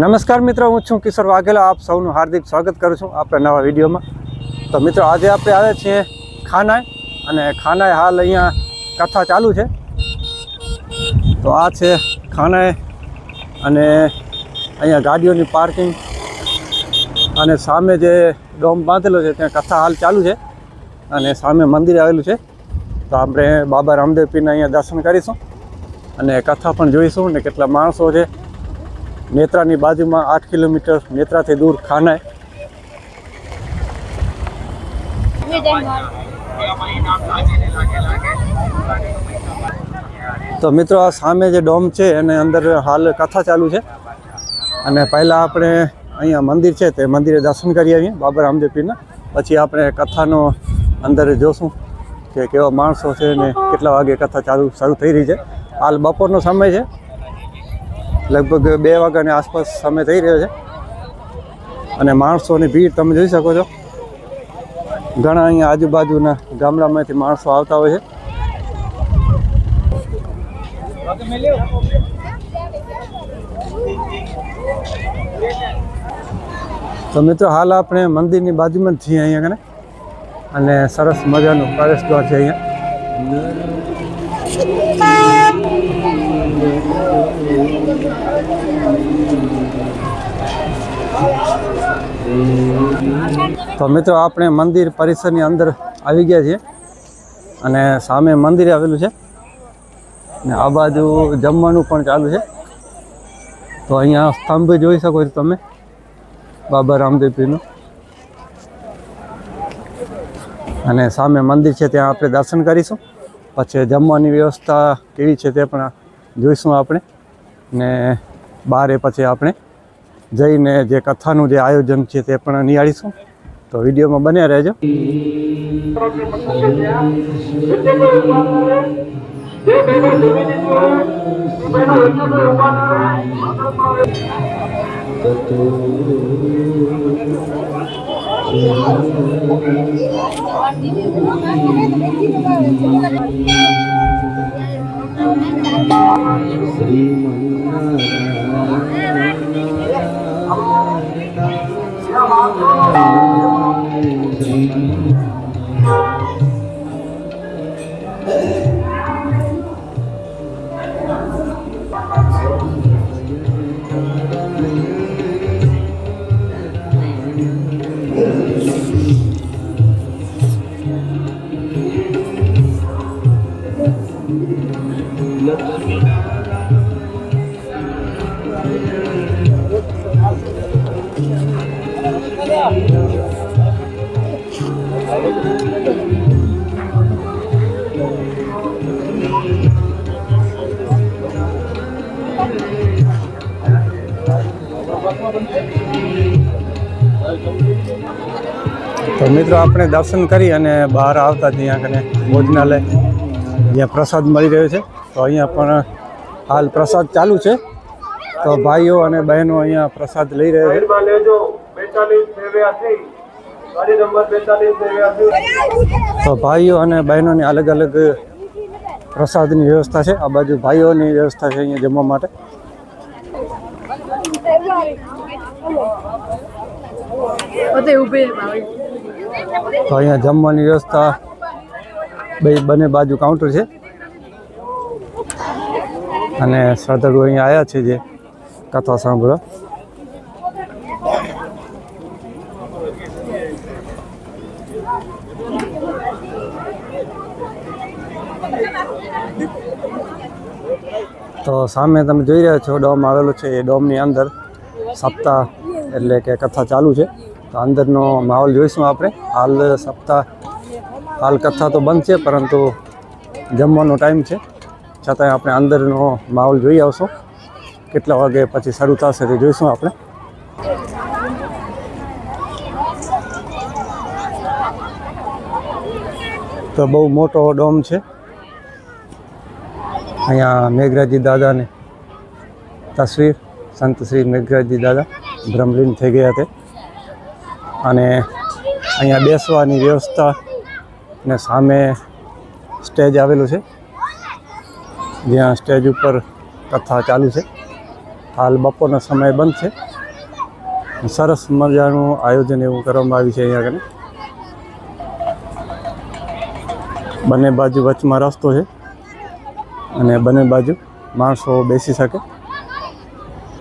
નમસ્કાર મિત્રો, હું છું કિશોર વાઘેલા. આપ સૌનું હાર્દિક સ્વાગત કરું છું આપણા નવા વિડીયોમાં. તો મિત્રો, આજે આપણે આવ્યા છીએ ખાનાએ અને ખાનાએ હાલ અહીંયા કથા ચાલુ છે. તો આ છે ખાનાએ અને અહીંયા ગાડીઓની પાર્કિંગ અને સામે જે ડોમ બાંધેલો છે, ત્યાં કથા હાલ ચાલુ છે અને સામે મંદિર આવેલું છે. તો આપણે બાબા રામદેવ પીરના અહીંયા દર્શન કરીશું અને કથા પણ જોઈશું ને કેટલા માણસો છે નેત્રાની બાજુમાં આઠ કિલોમીટર નેત્રાથી દૂર ખાનાય. તો મિત્રો, આ સામે જે ડોમ છે, એને અંદર હાલ કથા ચાલુ છે. અને પહેલાં આપણે અહીંયા મંદિર છે, તે મંદિરે દર્શન કરી આવીએ બાબા રામદેવ પીરના પછી આપણે કથાનો અંદર જોશું કે કેવા માણસો છે ને કેટલા વાગે કથા ચાલુ, શરૂ થઈ રહી છે. હાલ બપોરનો સમય છે. લગભગ બે વાગ્યાની આસપાસ સમય થઈ રહ્યો છે. અને માણસોની ભીડ તમે જોઈ શકો છો. ઘણા અહીંયા આજુબાજુના ગામડામાંથી માણસો આવતા હોય છે. તો મિત્રો, હાલ આપણે મંદિરની બાજુમાં જ છીએ અહીંયા કને અને સરસ મજાનું પ્રવેશ દ્વાર છે અહીંયા. તો મિત્રો, આપણે મંદિર પરિસરની અંદર આવી ગયા છીએ અને સામે મંદિર આવેલું છે. ને આ બાજુ જમવાનું પણ ચાલુ છે. તો અહીંયા સ્તંભ જોઈ શકો છો તમે, બાબા રામદેવપીનું અને સામે મંદિર છે, ત્યાં આપણે દર્શન કરીશું. પછી જમવાની વ્યવસ્થા કેવી છે તે પણ જોઈશું આપણે. ને બારે પછી આપણે જઈને જે કથાનું જે આયોજન છે તે પણ નિહાળીશું. તો વિડીયોમાં બન્યા રહેજો. ಶ್ರೀಮನ್ನಾರಾಯಣ તો મિત્રો, આપણે દર્શન કરી અને બહાર આવતા ત્યાં કને ભોજનાલય, જ્યાં પ્રસાદ મળી રહ્યો છે. તો અહીંયા પણ હાલ પ્રસાદ ચાલુ છે. તો ભાઈઓ અને બહેનો અહીંયા પ્રસાદ લઈ રહ્યા છે. તો ભાઈઓ અને બહેનોની અલગ અલગ પ્રસાદની વ્યવસ્થા છે. આ બાજુ ભાઈઓની વ્યવસ્થા છે અહીંયા જમવા માટે. તો અહીંયા જમવાની વ્યવસ્થા બે બંને બાજુ કાઉન્ટર છે. અને શ્રદ્ધાળુ અહીંયા આવ્યા છે જે કથા સાંભળવા. તો સામે તમે જોઈ રહ્યા છો, ડોમ આવેલો છે. એ ડોમની અંદર સપ્તાહ એટલે કે કથા ચાલુ છે. તો અંદરનો માહોલ જોઈશું આપણે. હાલ સપ્તાહ, હાલ કથા તો બંધ છે, પરંતુ જમવાનો ટાઈમ છે. છતાંય આપણે અંદરનો માહોલ જોઈ આવશો. કેટલા વાગે પછી શરૂ થશે તે જોઈશું આપણે. તો બહુ મોટો ડોમ છે. અહીંયા મેઘરાજી દાદાની તસવીર, સંત શ્રી મેઘરાજી દાદા બ્રહ્મલીન થઈ ગયા તે અને અહીંયા બેસવાની વ્યવસ્થા ને સામે સ્ટેજ આવેલું છે. જ્યાં સ્ટેજ ઉપર કથા ચાલુ છે. હાલ બપોરનો સમય બંધ છે. સરસ મજાનું આયોજન એવું કરવામાં આવ્યું છે અહીંયા આગળ. બંને બાજુ વચમાં રસ્તો છે અને બંને બાજુ માણસો બેસી શકે.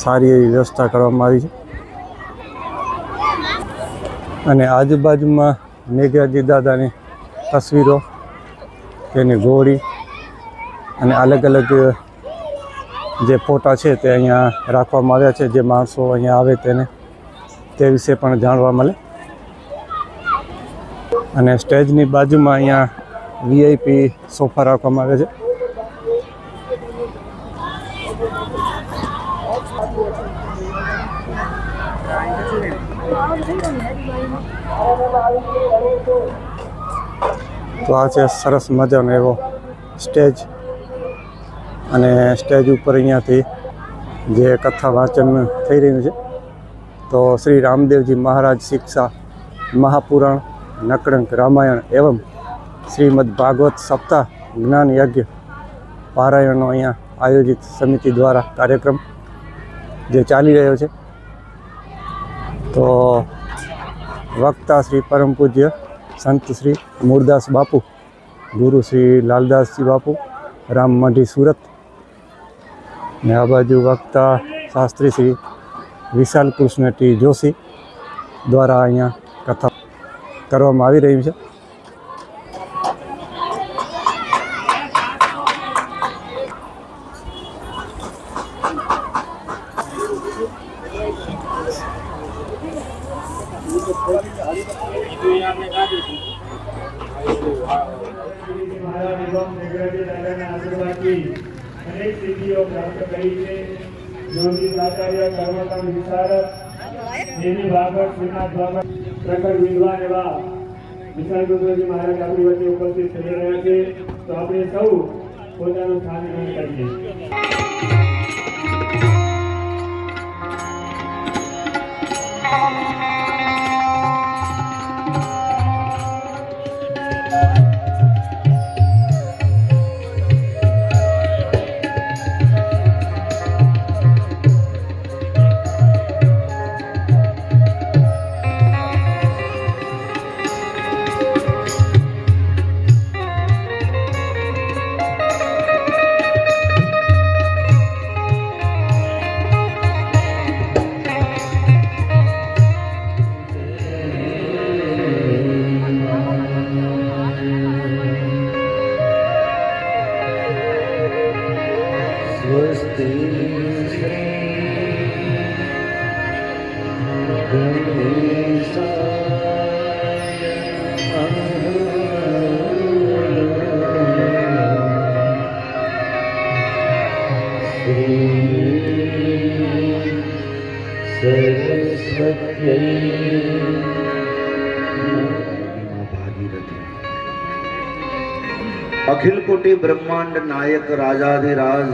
સારી એવી વ્યવસ્થા કરવામાં આવી છે. અને આજુબાજુમાં મેઘરાજી દાદાની તસવીરો, તેની ગોળી અને અલગ અલગ જે ફોટા છે તે અહીંયા રાખવામાં આવ્યા છે. જે માણસો અહીંયા આવે તેને, તે વિશે પણ જાણવા મળે. અને સ્ટેજની બાજુમાં અહીંયા વીઆઈપી સોફા રાખવામાં આવે છે. તો આ છે સરસ મજાનો એવો સ્ટેજ. અને સ્ટેજ ઉપર અહીંયાથી જે કથા વાંચન થઈ રહ્યું છે, તો શ્રી રામદેવજી મહારાજ શિક્ષા, મહાપુરાણ, નકળંક, રામાયણ એવં શ્રીમદ ભાગવત સપ્તાહ જ્ઞાન યજ્ઞ પારાયણનો અહીંયા આયોજિત સમિતિ દ્વારા કાર્યક્રમ જે ચાલી રહ્યો છે. તો વક્તા શ્રી પરમ પૂજ્ય સંત શ્રી મૂળદાસ બાપુ, ગુરુ શ્રી લાલદાસજી બાપુ, રામ મઢી સુરત ને આ બાજુ વક્તા શાસ્ત્રી શ્રી વિશાલ કૃષ્ણ ટી જોશી દ્વારા અહીંયા કથા કરવામાં આવી રહી છે. જ્યોતિષ આચાર્ય કર્મકાંડ વિશારદ દેવી ભાગવત શ્રીનાથ ભાગવત પ્રખર વિદ્વાન એવા વિશાલ ગુરુજી મહારાજ આપણી વચ્ચે ઉપસ્થિત થઈ રહ્યા છે. તો આપણે સૌ પોતાનું સ્થાન ગ્રહણ કરીએ. અખિલ કોટી બ્રહ્માંડ નાયક રાજાધિરાજ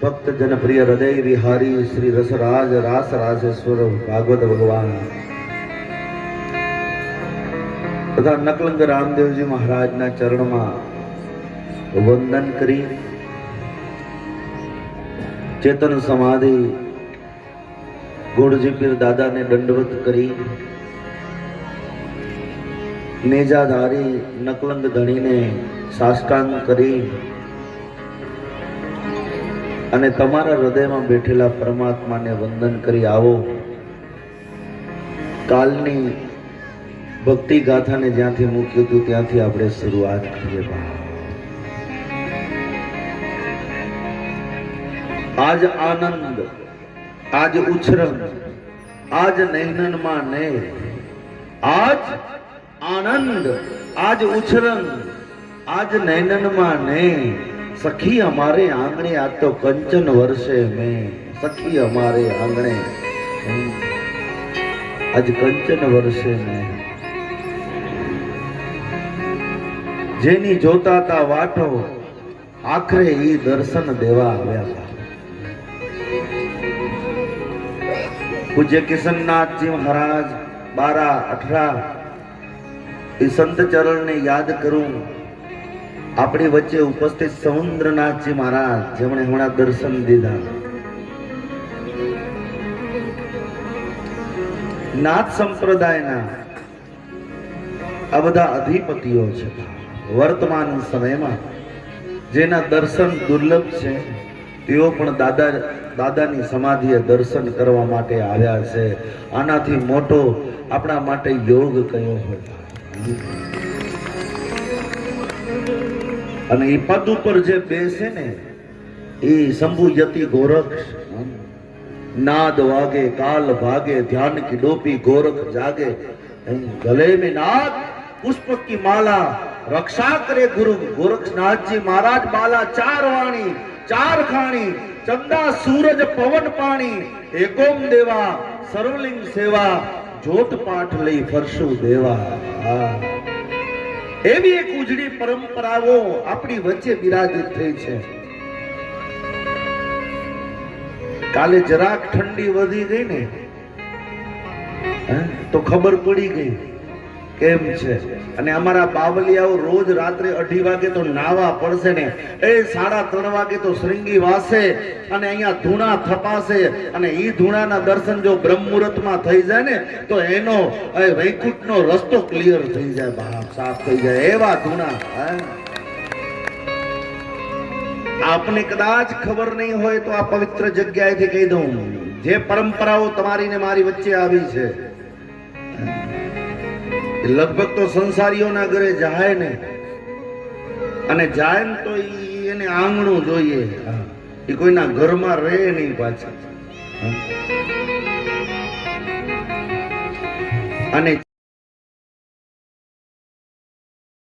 ભક્ત જનપ્રિય હૃદય વિહારી શ્રી રસરાજ રાસ રાજેશ્વર ભાગવત ભગવાન તથા નકલંગ રામદેવજી મહારાજના ચરણમાં વંદન કરી, ચેતન સમાધિ ગુણજી પીર દાદાને દંડવત કરી નેજાધારી નકલંગ ધણીને સાષ્ટાંગ કરી અને તમારા હૃદયમાં બેઠેલા પરમાત્માને વંદન કરી આવો. કાલની ભક્તિ ગાથાને જ્યાંથી મૂક્યું હતું ત્યાંથી આપણે શરૂઆત કરીએ આજ આનંદ, આજ ઉછરંગ આજ નૈનનમાં ને આજ આનંદ, આજ ઉછરંગ આજ નૈનનમાં ને. સખી અમારે આંગણે આ તો કંચન વર્ષે મેં. સખી અમારે આંગણે. આજ કંચન વર્ષે મેં. જેની જોતા તા વાટો આખરે ઈ દર્શન દેવા આવ્યા હતા પૂજ્ય કિશનનાથજી મહારાજ, બારા, અઠરા એ સંત ચરણને યાદ કરું. આપણી વચ્ચે ઉપસ્થિત સમુદ્રનાથજી મહારાજ, જેમણે હમણાં દર્શન દીધા. નાથ સંપ્રદાયના આ બધા અધિપતિઓ છે. વર્તમાન સમયમાં જેના દર્શન દુર્લભ છે, તેઓ પણ દાદા, દાદાની સમાધિએ દર્શન કરવા માટે આવ્યા છે. આનાથી મોટો આપણા માટે યોગ કયો હોય? અને એ પદ ઉપર જે બેસે ને એ શંભુ યતિ નાદ વાગે, કાલ ભાગે, ધ્યાન કી ડોપી ગોરખ જાગે. ગલે મે નાદ, પુષ્પ કી માલા, રક્ષા કરે ગુરુ. ગોરખનાથજી મહારાજ માલા ચાર વાણી, ચાર ખાણી, ચંદા, સૂરજ, પવન પાણી, એકોમ દેવા, સર્વલિંગ સેવા જોત પાઠ લઈ ફરશું દેવા. એવી એક ઉજળી પરંપરાઓ આપણી વચ્ચે બિરાજિત થઈ છે કાલે જરાક ઠંડી વધી ગઈ ને તો ખબર પડી ગઈ કેમ છે? અને અમારા બાવલિયાઓ રોજ રાત્રે અઢી વાગે તો નાવા પડશે ને. એ સાડા ત્રણ વાગે તો શ્રીંગી વાસે અને અહીંયા ધૂણા થપાશે. અને એ ધૂણાના દર્શન જો બ્રહ્મ મુહૂર્તમાં થઈ જાય ને, તો એનો, એ વૈકુંઠનો રસ્તો ક્લિયર થઈ જાય બાપ, સાફ થઈ જાય. એવા ધૂણા આપને કદાચ ખબર નહીં હોય તો આ પવિત્ર જગ્યાએથી કહી દઉં. જે પરંપરાઓ તમારી ને મારી વચ્ચે આવી છે. લગભગ તો સંસારીઓના ઘરે જાય ને. અને જાય ને તો એને આંગણું જોઈએ. એ કોઈના ઘરમાં રહે નહીં પાછા. અને